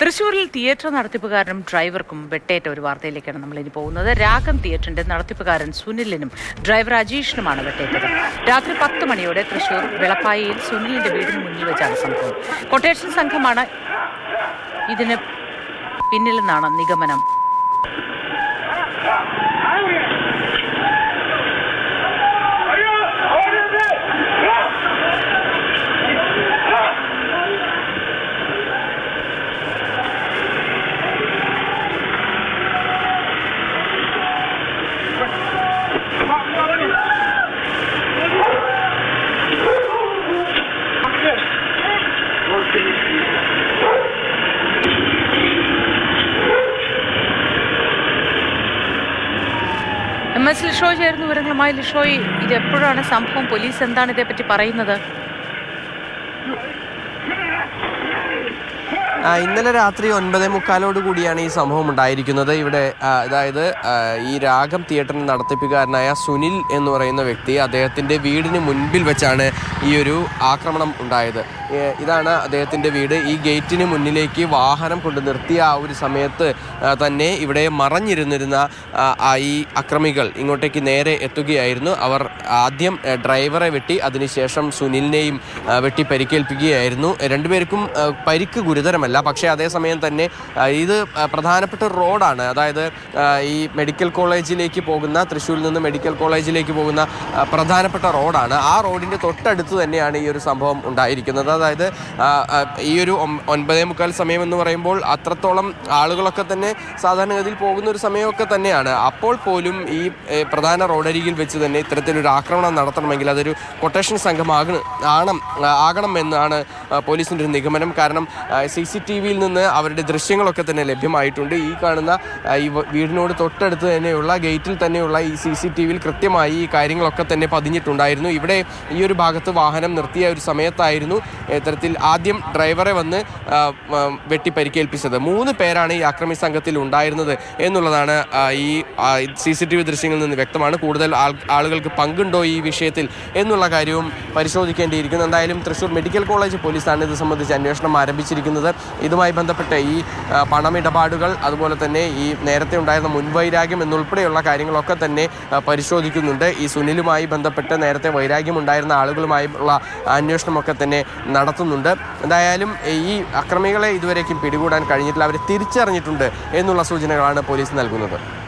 തൃശൂരിൽ തിയേറ്റർ നടത്തിപ്പുകാരനും ഡ്രൈവർക്കും വെട്ടേറ്റ ഒരു വാർത്തയിലേക്കാണ് നമ്മൾ ഇനി പോകുന്നത്. രാഗം തിയേറ്ററിന്റെ നടത്തിപ്പുകാരൻ സുനിലിനും ഡ്രൈവർ അജീഷിനുമാണ് വെട്ടേറ്റത്. രാത്രി പത്ത് മണിയോടെ തൃശൂർ വിളപ്പായയിൽ സുനിലിന്റെ വീടിന് മുന്നിൽ വെച്ചാണ് സംഭവം. കൊട്ടേഷൻ സംഘമാണ് ഇതിന് പിന്നിലെന്നാണ് നിഗമനം. എം എസ് ലിഷോ ചേർന്ന് വിവരങ്ങളുമായി. ലിഷോയി ഇത് എപ്പോഴാണ് സംഭവം? പോലീസ് എന്താണ് ഇതേപ്പറ്റി പറയുന്നത്? ഇന്നലെ രാത്രി ഒൻപതേ മുക്കാലോട് കൂടിയാണ് ഈ സംഭവം ഉണ്ടായിരിക്കുന്നത്. ഇവിടെ അതായത് ഈ രാഗം തിയേറ്ററിന് നടത്തിപ്പുകാരനായ സുനിൽ എന്ന് പറയുന്ന വ്യക്തി അദ്ദേഹത്തിന്റെ വീടിന് മുൻപിൽ വെച്ചാണ് ഈ ഒരു ആക്രമണം ഉണ്ടായത്. ഇതാണ് അദ്ദേഹത്തിന്റെ വീട്. ഈ ഗേറ്റിന് മുന്നിലേക്ക് വാഹനം കൊണ്ട് നിർത്തിയ ആ ഒരു സമയത്ത് തന്നെ ഇവിടെ മറഞ്ഞിരുന്നിരുന്ന ഈ അക്രമികൾ ഇങ്ങോട്ടേക്ക് നേരെ എത്തുകയായിരുന്നു. അവർ ആദ്യം ഡ്രൈവറെ വെട്ടി അതിനുശേഷം സുനിലിനെയും വെട്ടി പരിക്കേൽപ്പിക്കുകയായിരുന്നു. രണ്ടുപേർക്കും പരിക്ക് ഗുരുതരമല്ല. പക്ഷേ അതേസമയം തന്നെ ഇത് പ്രധാനപ്പെട്ട റോഡാണ്. അതായത് ഈ മെഡിക്കൽ കോളേജിലേക്ക് പോകുന്ന തൃശ്ശൂരിൽ നിന്ന് മെഡിക്കൽ കോളേജിലേക്ക് പോകുന്ന പ്രധാനപ്പെട്ട റോഡാണ്. ആ റോഡിന്റെ തൊട്ടടുത്ത് തന്നെയാണ് ഈ ഒരു സംഭവം ഉണ്ടായിരിക്കുന്നത്. അതായത് ഈ ഒരു ഒൻപതേ മുക്കാൽ സമയം എന്ന് പറയുമ്പോൾ അത്രത്തോളം ആളുകളൊക്കെ തന്നെ സാധാരണഗതിയിൽ പോകുന്ന ഒരു സമയമൊക്കെ തന്നെയാണ്. അപ്പോൾ പോലും ഈ പ്രധാന റോഡരികിൽ വെച്ച് തന്നെ ഇത്തരത്തിലൊരു ആക്രമണം നടത്തണമെങ്കിൽ അതൊരു കൊട്ടേഷൻ സംഘമാകണം ആണം ആകണം എന്നാണ് പോലീസിന്റെ ഒരു നിഗമനം. കാരണം സി സി ടി വിയിൽ നിന്ന് അവരുടെ ദൃശ്യങ്ങളൊക്കെ തന്നെ ലഭ്യമായിട്ടുണ്ട്. ഈ കാണുന്ന ഈ വീടിനോട് തൊട്ടടുത്ത് തന്നെയുള്ള ഗേറ്റിൽ തന്നെയുള്ള ഈ സി സി ടി വിയിൽ കൃത്യമായി ഈ കാര്യങ്ങളൊക്കെ തന്നെ പതിഞ്ഞിട്ടുണ്ടായിരുന്നു. ഇവിടെ ഈ ഒരു ഭാഗത്ത് വാഹനം നിർത്തിയ ഒരു സമയത്തായിരുന്നു ഇത്തരത്തിൽ ആദ്യം ഡ്രൈവറെ വന്ന് ആ, ആ, വെട്ടി പരിക്കേൽപ്പിച്ചത് മൂന്ന് പേരാണ് ഈ അക്രമി സംഘത്തിൽ ഉണ്ടായിരുന്നത് എന്നുള്ളതാണ് ഈ സി സി ടി വി ദൃശ്യങ്ങളിൽ നിന്ന് വ്യക്തമാണ്. കൂടുതൽ ആളുകൾക്ക് പങ്കുണ്ടോ ഈ വിഷയത്തിൽ എന്നുള്ള കാര്യവും പരിശോധിക്കേണ്ടിയിരിക്കുന്നു. എന്തായാലും തൃശ്ശൂർ മെഡിക്കൽ കോളേജ് പോലീസാണ് ഇത് സംബന്ധിച്ച് അന്വേഷണം ആരംഭിച്ചിരിക്കുന്നത്. ഇതുമായി ബന്ധപ്പെട്ട് ഈ പണമിടപാടുകൾ അതുപോലെ തന്നെ ഈ നേരത്തെ ഉണ്ടായിരുന്ന മുൻവൈരാഗ്യം എന്നുൾപ്പെടെയുള്ള കാര്യങ്ങളൊക്കെ തന്നെ പരിശോധിക്കുന്നുണ്ട്. ഈ സുനിലുമായി ബന്ധപ്പെട്ട് നേരത്തെ വൈരാഗ്യം ഉണ്ടായിരുന്ന ആളുകളുമായുള്ള അന്വേഷണമൊക്കെ തന്നെ നടത്തുന്നുണ്ട്. എന്തായാലും ഈ അക്രമികളെ ഇതുവരേക്കും പിടികൂടാൻ കഴിഞ്ഞിട്ടില്ല. അവരെ തിരിച്ചറിഞ്ഞിട്ടുണ്ട് എന്നുള്ള സൂചനകളാണ് പോലീസ് നൽകുന്നത്.